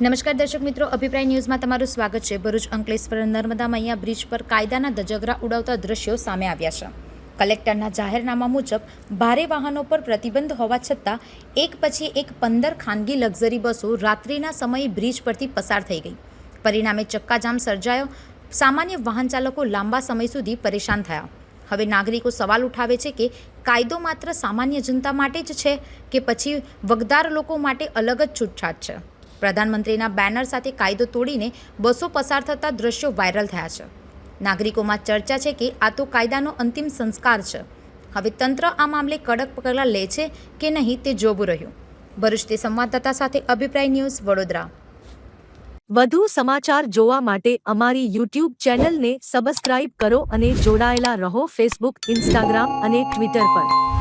નમસ્કાર દર્શક મિત્રો, અભિપ્રાય ન્યૂઝમાં તમારું સ્વાગત છે. ભરૂચ અંકલેશ્વર નર્મદા મૈયા બ્રિજ પર કાયદાના ધજગરા ઉડાવતા દ્રશ્યો સામે આવ્યા છે. કલેક્ટરના જાહેરનામા મુજબ, ભારે વાહનો પર પ્રતિબંધ હોવા છતાં, એક પછી એક પંદર ખાનગી લક્ઝરી બસો રાત્રિના સમયે બ્રિજ પરથી પસાર થઈ ગઈ. પરિણામે ચક્કાજામ સર્જાયો. સામાન્ય વાહન ચાલકો લાંબા સમય સુધી પરેશાન થયા. હવે નાગરિકો સવાલ ઉઠાવે છે કે, કાયદો માત્ર સામાન્ય જનતા માટે જ છે કે પછી વગદાર લોકો માટે અલગ જ છૂટછાટ છે? પ્રધાનમંત્રીના બેનર સાથે કાયદો તોડીને બસો પસાર થતા દ્રશ્યો વાયરલ થયા છે. નાગરિકોમાં ચર્ચા છે કે આ તો કાયદાનો અંતિમ સંસ્કાર છે. હવે તંત્ર આ મામલે કડક પગલાં લે છે કે નહીં તે જોવું રહ્યું. ભરૂચથી સંવાદદાતા સાથે અભિપ્રાય ન્યૂઝ વડોદરા. વધુ સમાચાર જોવા માટે અમારી યુટ્યુબ ચેનલને સબસ્ક્રાઇબ કરો અને જોડાયેલા રહો ફેસબુક, ઇન્સ્ટાગ્રામ અને ટ્વિટર પર.